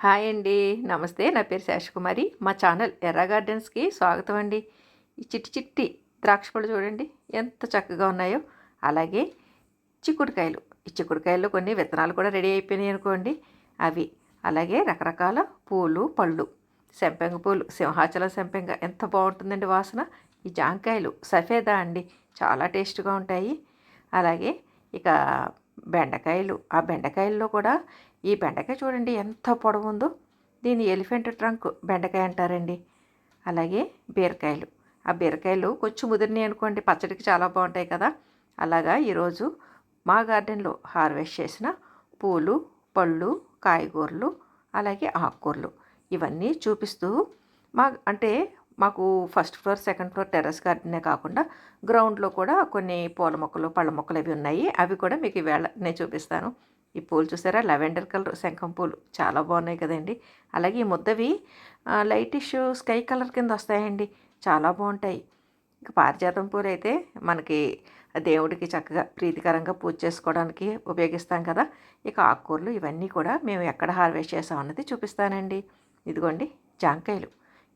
Hi అండి. నమస్తే. నా పేరు శేషకుమారి. మా ఛానల్ ఎర్ర గార్డెన్స్కి స్వాగతం అండి. ఈ చిట్టి చిట్టి ద్రాక్ష పళ్ళు చూడండి. ఎంత చక్కగా ఉన్నాయో. అలాగే చిక్కుడుకాయలు. ఈ చిక్కుడుకాయల్లో కొన్ని విత్తనాలు కూడా రెడీ అయిపోయినాయి అనుకోండి. అవి. అలాగే రకరకాల పూలు పళ్ళు. సెంపెంగ పూలు. సింహాచలం సెంపెంగ. ఎంత బాగుంటుందండి వాసన. ఈ జాంకాయలు. సఫేదా అండి. చాలా టేస్ట్గా ఉంటాయి. అలాగే ఇక బెండకాయలు. ఆ బెండకాయల్లో కూడా ఈ బెండకాయ చూడండి ఎంత పొడవు ఉందో దీన్ని ఎలిఫెంట్ ట్రంక్ బెండకాయ అంటారండి. అలాగే బీరకాయలు. ఆ బీరకాయలు కొంచెం ముదిరినాయి అనుకోండి పచ్చడికి చాలా బాగుంటాయి కదా. అలాగా ఈరోజు మా గార్డెన్లో హార్వెస్ట్ చేసిన పూలు పళ్ళు కాయగూరలు అలాగే ఆకుకూరలు ఇవన్నీ చూపిస్తూ మా అంటే మాకు first floor second floor terrace గార్డెనే కాకుండా గ్రౌండ్లో కూడా కొన్ని పూల మొక్కలు పళ్ళ మొక్కలు అవి ఉన్నాయి. అవి కూడా మీకు ఈవేళ నేను చూపిస్తాను. ఈ పూలు చూసారా? లెవెండర్ కలర్ శంఖం పూలు చాలా బాగున్నాయి కదండి. అలాగే ఈ ముద్దవి లైటిష్ స్కై కలర్ కింద వస్తాయండి. చాలా బాగుంటాయి. ఇక పారిజాతం పూలు అయితే మనకి దేవుడికి చక్కగా ప్రీతికరంగా పూజ చేసుకోవడానికి ఉపయోగిస్తాం కదా. ఇక ఆకుకూరలు ఇవన్నీ కూడా మేము ఎక్కడ హార్వెస్ట్ చేసాం అన్నది చూపిస్తానండి. ఇదిగోండి జాంకాయలు.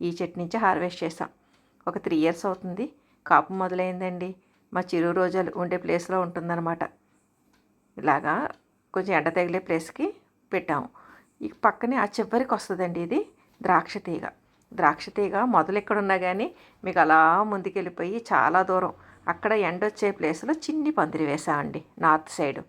ఈ చెట్టు నుంచి హార్వెస్ట్ చేసాం. ఒక త్రీ ఇయర్స్ అవుతుంది. కాపు మొదలైందండి. మా చిరు రోజులు ఉండే ప్లేస్లో ఉంటుందన్నమాట. ఇలాగా కొంచెం ఎండ తగిలే ప్లేస్కి పెట్టాము. ఈ పక్కనే ఆ చివరికి వస్తుందండి ఇది ద్రాక్ష తీగ. ద్రాక్ష తీగ మొదలు ఎక్కడున్నా కానీ మీకు అలా ముందుకెళ్ళిపోయి చాలా దూరం. అక్కడ ఎండ వచ్చే ప్లేస్లో చిన్ని పందిరి వేసామండి నార్త్ సైడ్.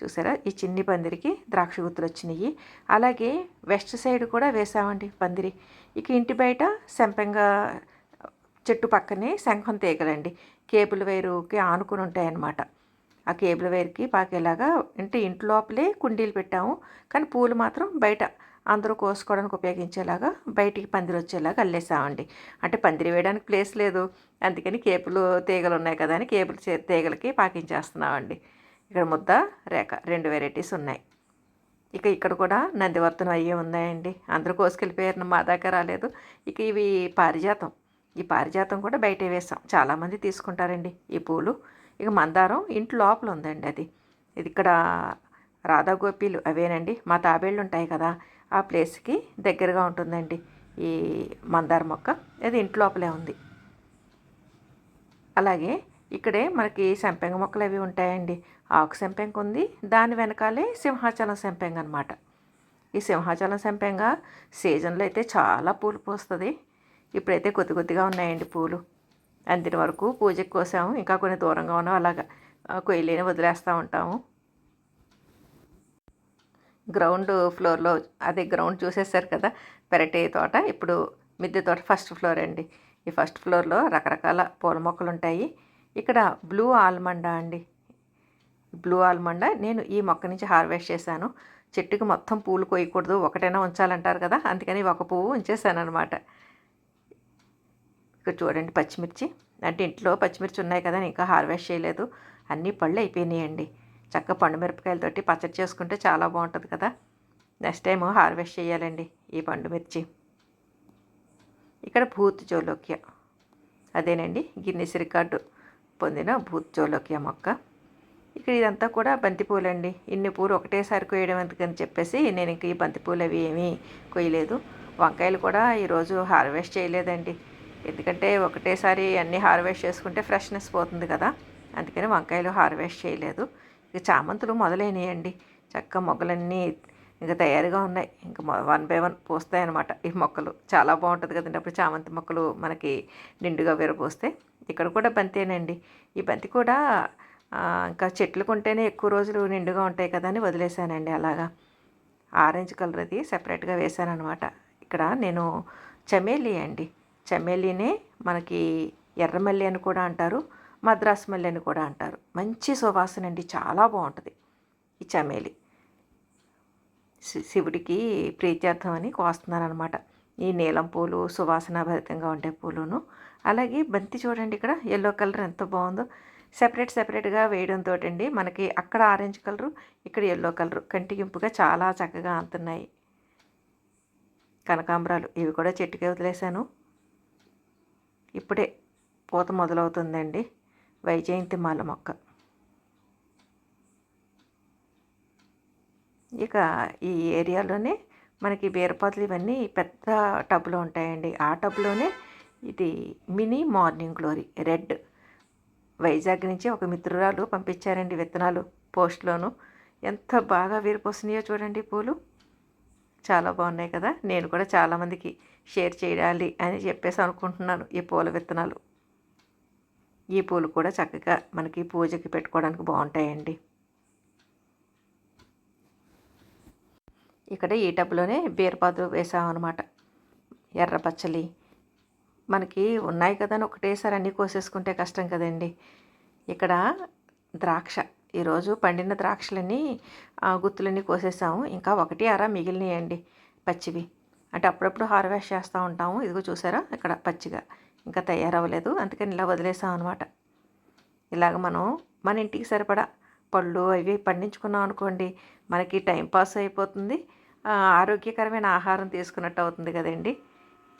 చూసారా? ఈ చిన్ని పందిరికి ద్రాక్ష గుత్తులు వచ్చినాయి అలాగే వెస్ట్ సైడ్ కూడా వేసామండి పందిరి. ఇక ఇంటి బయట సెంపెంగా చెట్టు పక్కనే శంఖం తీగలండి. కేబుల్ వైరుకి ఆనుకుని ఉంటాయన్నమాట. ఆ కేబుల్ వైర్కి పాకేలాగా అంటే ఇంటి లోపలే కుండీలు పెట్టాము. కానీ పూలు మాత్రం బయట అందరూ కోసుకోవడానికి ఉపయోగించేలాగా బయటికి పందిరి వచ్చేలాగా అల్లేసామండి. అంటే పందిరి వేయడానికి ప్లేస్ లేదు. అందుకని కేపులు తీగలు ఉన్నాయి కదా అని కేబుల్ తీగలకి పాకించేస్తున్నామండి. ఇక్కడ ముద్ద రేఖ రెండు వెరైటీస్ ఉన్నాయి. ఇక ఇక్కడ కూడా నందివర్తనం అయ్యే ఉన్నాయండి. అందరూ కోసుకెళ్ళిపోయారు మా దాకా రాలేదు. ఇక ఇవి పారిజాతం. ఈ పారిజాతం కూడా బయట వేసాం. చాలామంది తీసుకుంటారండి ఈ పూలు. ఇక మందారం ఇంటి లోపల ఉందండి అది. ఇది ఇక్కడ రాధా గోపీలు అవేనండి. మా తాబేళ్ళు ఉంటాయి కదా ఆ ప్లేస్కి దగ్గరగా ఉంటుందండి ఈ మందార మొక్క. అది ఇంటి లోపలే ఉంది. అలాగే ఇక్కడే మనకి సంపెంగ మొక్కలు అవి ఉంటాయండి. ఆకు సంపెంగ ఉంది దాని వెనకాలే సింహాచలం సంపెంగ అనమాట ఈ సింహాచలం సంపెంగ సీజన్లో అయితే చాలా పూలు పూస్తుంది. ఇప్పుడైతే కొద్ది కొద్దిగా ఉన్నాయండి పూలు. అందిన వరకు పూజకి కోసాము. ఇంకా కొన్ని దూరంగా ఉన్నాం. అలాగా కొయ్యలేని వదిలేస్తూ ఉంటాము. గ్రౌండ్ ఫ్లోర్లో అదే గ్రౌండ్ చూసేసారు కదా పెరటి తోట. ఇప్పుడు మిద్దె తోట ఫస్ట్ ఫ్లోర్ అండి. ఈ ఫస్ట్ ఫ్లోర్లో రకరకాల పూల మొక్కలు ఉంటాయి. ఇక్కడ బ్లూ ఆల్మండా అండి. బ్లూ ఆల్మండా నేను ఈ మొక్క నుంచి హార్వెస్ట్ చేశాను. చెట్టుకి మొత్తం పూలు కోయకూడదు ఒకటైనా ఉంచాలంటారు కదా. అందుకని ఒక పువ్వు ఉంచేసాను అనమాట ఇక్కడ చూడండి పచ్చిమిర్చి. అంటే ఇంట్లో పచ్చిమిర్చి ఉన్నాయి కదా ఇంకా హార్వెస్ట్ చేయలేదు. అన్నీ పళ్ళు అయిపోయినాయండి. చక్క పండుమిరపకాయలతోటి పచ్చడి చేసుకుంటే చాలా బాగుంటుంది కదా. నెక్స్ట్ టైం హార్వెస్ట్ చేయాలండి ఈ పండు మిర్చి. ఇక్కడ భూత్ జోలోక్య. అదేనండి గిన్నెస్ రికార్డు పొందిన భూత్ జోలోక్య మొక్క. ఇక్కడ ఇదంతా కూడా బంతిపూలండి. ఇన్ని పూలు ఒకటేసారి కోయడం ఎందుకని చెప్పేసి నేను ఇంక ఈ బంతిపూలు అవి ఏమీ కొయ్యలేదు. వంకాయలు కూడా ఈరోజు హార్వెస్ట్ చేయలేదండి. ఎందుకంటే ఒకటేసారి అన్నీ హార్వెస్ట్ చేసుకుంటే ఫ్రెష్నెస్ పోతుంది కదా. అందుకని వంకాయలు హార్వెస్ట్ చేయలేదు. ఇక చామంతులు మొదలైనయండి. చక్క మొగ్గలన్నీ ఇంకా తయారుగా ఉన్నాయి. ఇంకా వన్ బై వన్ పోస్తాయి అనమాట ఈ మొక్కలు. చాలా బాగుంటుంది కదండి. అప్పుడు చామంతి మొక్కలు మనకి నిండుగా విరపోస్తే ఇక్కడ కూడా బంతేనండి. ఈ బంతి కూడా ఇంకా చెట్లు కొంటేనే ఎక్కువ రోజులు నిండుగా ఉంటాయి కదా అని వదిలేశానండి అలాగా. ఆరెంజ్ కలర్ అది సెపరేట్గా వేశాను అనమాట ఇక్కడ నేను చమేలి అండి. చమేలీనే మనకి ఎర్రమల్లి అని కూడా అంటారు మద్రాసు మల్లి అని కూడా అంటారు. మంచి సువాసన అండి చాలా బాగుంటుంది ఈ చమేలి. శివుడికి ప్రీత్యర్థం అని కోస్తున్నారనమాట ఈ నీలం పూలు సువాసన భరితంగా ఉండే పూలును. అలాగే బంతి చూడండి ఇక్కడ ఎల్లో కలర్ ఎంత బాగుందో. సెపరేట్ సెపరేట్గా వేయడంతో అండి మనకి అక్కడ ఆరెంజ్ కలరు ఇక్కడ ఎల్లో కలరు కంటికింపుగా చాలా చక్కగా అంతున్నాయి. కనకాంబరాలు ఇవి కూడా చెట్టుకి వదిలేశాను. ఇప్పుడే పూత మొదలవుతుందండి. వైజయంతి మాల మొక్క. ఇక ఈ ఏరియాలోనే మనకి బీరపాదులు ఇవన్నీ పెద్ద టబ్లో ఉంటాయండి. ఆ టబ్లోనే ఇది mini morning glory. Red. Vizag నుంచి ఒక మిత్రురాలు పంపించారండి విత్తనాలు పోస్ట్లోను. ఎంత బాగా వీరిపోస్తున్నాయో చూడండి పూలు. చాలా బాగున్నాయి కదా. నేను కూడా చాలామందికి షేర్ చేయాలి అని చెప్పేసి అనుకుంటున్నాను ఈ పూల విత్తనాలు. ఈ పూలు కూడా చక్కగా మనకి పూజకి పెట్టుకోవడానికి బాగుంటాయండి. ఇక్కడ ఈ టబ్లోనే బీరపాదులు వేసామన్నమాట. ఎర్ర పచ్చలి మనకి ఉన్నాయి కదా అని ఒకటేసారి అన్నీ కోసేసుకుంటే కష్టం కదండి. ఇక్కడ ద్రాక్ష. ఈరోజు పండిన ద్రాక్షలన్నీ గుత్తులన్నీ కోసేసాము. ఇంకా ఒకటి అర మిగిలినాయండి పచ్చివి. అంటే అప్పుడప్పుడు హార్వెస్ట్ చేస్తూ ఉంటాము. ఇదిగో చూసారా? ఇక్కడ పచ్చిగా. ఇంకా తయారవ్వలేదు. అందుకని ఇలా వదిలేసాం అనమాట ఇలాగ మనం మన ఇంటికి సరిపడా పళ్ళు అవి పండించుకున్నాం అనుకోండి మనకి టైం పాస్ అయిపోతుంది. ఆరోగ్యకరమైన ఆహారం తీసుకున్నట్టు అవుతుంది కదండి.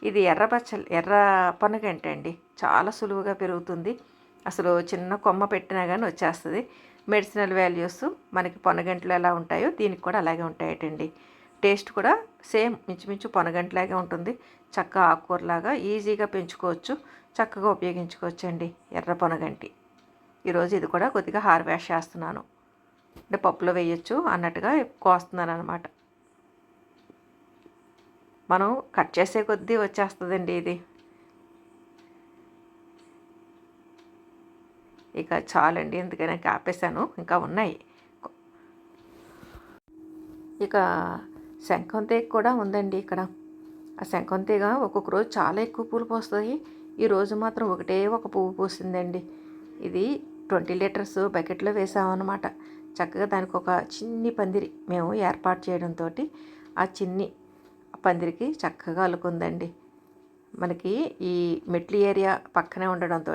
ఇది ఎర్ర పచ్చలు ఎర్ర పనుగంట అండి చాలా సులువుగా పెరుగుతుంది. అసలు చిన్న కొమ్మ పెట్టినా కానీ వచ్చేస్తుంది. మెడిసినల్ వాల్యూస్ మనకి పొనగంటలు ఎలా ఉంటాయో దీనికి కూడా అలాగే ఉంటాయటండి. టేస్ట్ కూడా సేమ్ మించుమించు పొనగంటలాగే ఉంటుంది. చక్క ఆకుకూరలాగా ఈజీగా పెంచుకోవచ్చు. చక్కగా ఉపయోగించుకోవచ్చు అండి ఎర్ర పొనగంటి. ఈరోజు ఇది కూడా కొద్దిగా హార్వెస్ట్ చేస్తున్నాను. అంటే పప్పులో వేయచ్చు అన్నట్టుగా కోస్తున్నాను అనమాట మనం కట్ చేసే కొద్దీ వచ్చేస్తుందండి ఇది. ఇక చాలండి ఎందుకైనా ఆపేసాను ఇంకా ఉన్నాయి. ఇక శంఖం తీగ కూడా ఉందండి ఇక్కడ. ఆ శంఖం తీగ ఒక్కొక్క రోజు చాలా ఎక్కువ పూలు పోస్తుంది ఈ రోజు మాత్రం ఒకటే ఒక పువ్వు పూసిందండి. ఇది ట్వంటీ లీటర్స్ బకెట్లో వేసామన్నమాట. చక్కగా దానికి ఒక చిన్ని పందిరి మేము ఏర్పాటు చేయడంతో ఆ చిన్ని పందిరికి చక్కగా అల్లుకుందండి మనకి ఈ మెట్లి ఏరియా పక్కనే ఉండడంతో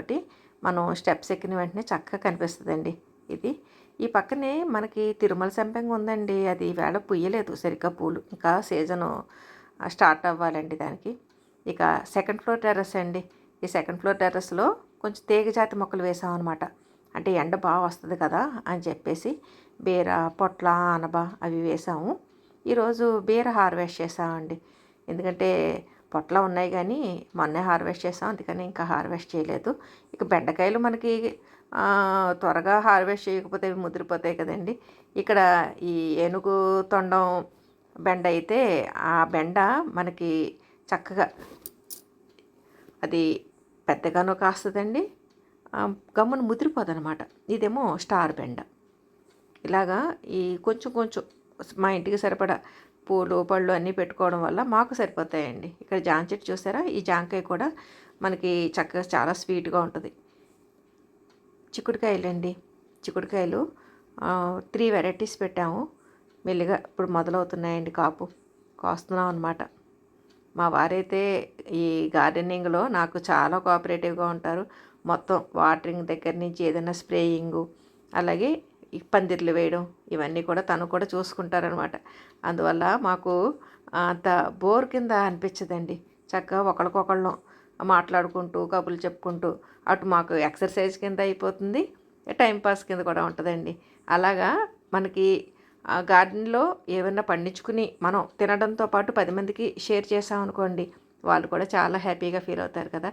మనం స్టెప్స్ ఎక్కిన వెంటనే చక్కగా కనిపిస్తుందండి. ఇది ఈ పక్కనే మనకి తిరుమల సంపెంగ ఉందండి. అది వేళ పుయ్యలేదు సరిగ్గా పూలు. ఇంకా సీజను స్టార్ట్ అవ్వాలండి దానికి. ఇక సెకండ్ ఫ్లోర్ టెర్రస్ అండి. ఈ సెకండ్ ఫ్లోర్ టెర్రస్లో కొంచెం తీగ జాతి మొక్కలు వేసామన్నమాట అంటే ఎండ బాగా వస్తుంది కదా అని చెప్పేసి బీర పొట్ల అనబ అవి వేసాము. ఈరోజు బీర హార్వెస్ట్ చేసామండి. ఎందుకంటే పొట్ల ఉన్నాయి కానీ మొన్నే హార్వెస్ట్ చేసాం అందుకని ఇంకా హార్వెస్ట్ చేయలేదు. ఇక బెండకాయలు మనకి త్వరగా హార్వెస్ట్ చేయకపోతే ముదిరిపోతాయి కదండి. ఇక్కడ ఈ ఏనుగు తొండం బెండ అయితే ఆ బెండ మనకి చక్కగా అది పెద్దగానో కాస్తుందండి. గమ్మున ముదిరిపోదు అనమాట ఇదేమో స్టార్ బెండ. ఇలాగా ఈ కొంచెం కొంచెం మా ఇంటికి సరిపడా పూలు పళ్ళు అన్నీ పెట్టుకోవడం వల్ల మాకు సరిపోతాయండి. ఇక్కడ జామ చెట్టు చూసారా? ఈ జాంకాయ కూడా మనకి చక్కగా చాలా స్వీట్గా ఉంటుంది. చిక్కుడుకాయలు అండి చిక్కుడుకాయలు త్రీ వెరైటీస్ పెట్టాము. మెల్లిగా ఇప్పుడు మొదలవుతున్నాయండి కాపు. కాస్తున్నాం అనమాట మా వారైతే ఈ గార్డెనింగ్లో నాకు చాలా కోఆపరేటివ్గా ఉంటారు. మొత్తం వాటరింగ్ దగ్గర నుంచి ఏదైనా స్ప్రేయింగు అలాగే ఈ పందిర్లు వేయడం ఇవన్నీ కూడా తను కూడా చూసుకుంటారనమాట అందువల్ల మాకు అంత బోర్ కింద అనిపించదండి. చక్కగా ఒకరికొకళ్ళం మాట్లాడుకుంటూ కబుర్లు చెప్పుకుంటూ అటు మాకు ఎక్సర్సైజ్ కింద అయిపోతుంది టైంపాస్ కింద కూడా ఉంటుందండి. అలాగా మనకి గార్డెన్లో ఏమైనా పండించుకుని మనం తినడంతో పాటు పది మందికి షేర్ చేసామనుకోండి వాళ్ళు కూడా చాలా హ్యాపీగా ఫీల్ అవుతారు కదా.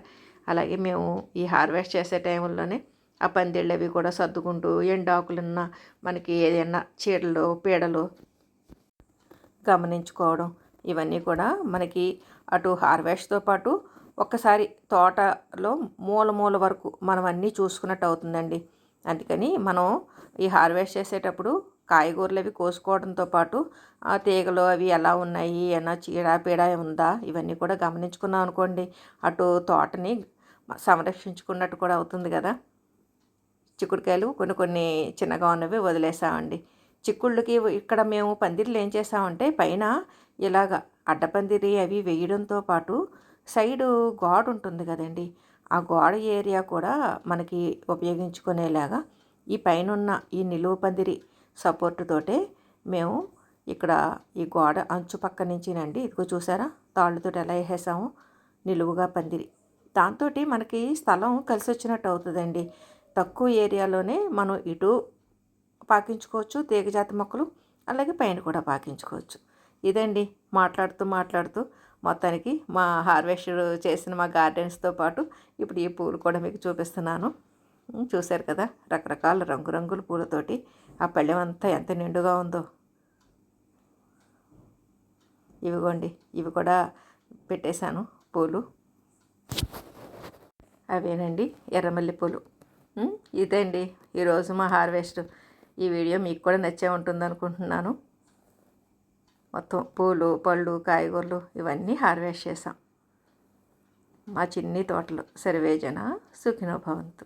అలాగే మేము ఈ హార్వెస్ట్ చేసే టైంలోనే ఆ పందిళ్ళు అవి కూడా సర్దుకుంటూ ఎండాకులున్న మనకి ఏదైనా చీడలు పీడలు గమనించుకోవడం ఇవన్నీ కూడా మనకి అటు హార్వెస్ట్తో పాటు ఒక్కసారి తోటలో మూల మూల వరకు మనం అన్నీ చూసుకున్నట్టు అవుతుందండి. అందుకని మనం ఈ హార్వెస్ట్ చేసేటప్పుడు కాయగూరలు అవి కోసుకోవడంతో పాటు ఆ తీగలు అవి ఎలా ఉన్నాయి ఏమైనా చీడ పీడ ఉందా ఇవన్నీ కూడా గమనించుకున్నాం అనుకోండి. అటు తోటని సంరక్షించుకున్నట్టు కూడా అవుతుంది కదా. చిక్కుడుకాయలు కొన్ని కొన్ని చిన్నగా ఉన్నవి వదిలేసామండి. చిక్కుళ్ళకి ఇక్కడ మేము పందిర్లు ఏం చేసామంటే పైన ఇలాగ అడ్డపందిరి అవి వేయడంతో పాటు సైడు గోడ ఉంటుంది కదండి. ఆ గోడ ఏరియా కూడా మనకి ఉపయోగించుకునేలాగా ఈ పైన ఈ నిలువ పందిరి సపోర్ట్ తోటే మేము ఇక్కడ ఈ గోడ అంచు పక్క నుంచినండి. ఇదిగో చూసారా? తాళ్ళతో ఎలా వేసేసాము? నిలువుగా పందిరి. దాంతో మనకి స్థలం కలిసి వచ్చినట్టు అవుతుందండి. తక్కువ ఏరియాలోనే మనం ఇటు పాకించుకోవచ్చు తీగజాతి మొక్కలు అలాగే పైన కూడా పాకించుకోవచ్చు. ఇదండి మాట్లాడుతూ మాట్లాడుతూ మొత్తానికి మా హార్వెస్ట్ చేసిన మా గార్డెన్స్తో పాటు ఇప్పుడు ఈ పూలు కూడా మీకు చూపిస్తున్నాను. చూశారు కదా? రకరకాల రంగురంగుల పూలతోటి ఆ పళ్ళెం అంతా ఎంత నిండుగా ఉందో. ఇవిగోండి ఇవి కూడా పెట్టేశాను పూలు. అవేనండి ఎర్రమల్లి పూలు. ఇదే ఇదండి. ఈరోజు మా హార్వెస్ట్ ఈ వీడియో మీకు కూడా నచ్చే ఉంటుంది అనుకుంటున్నాను మొత్తం పూలు పళ్ళు కాయగూరలు ఇవన్నీ హార్వెస్ట్ చేసాం మా చిన్ని తోటలు సర్వేజన సుఖినో భవంతు.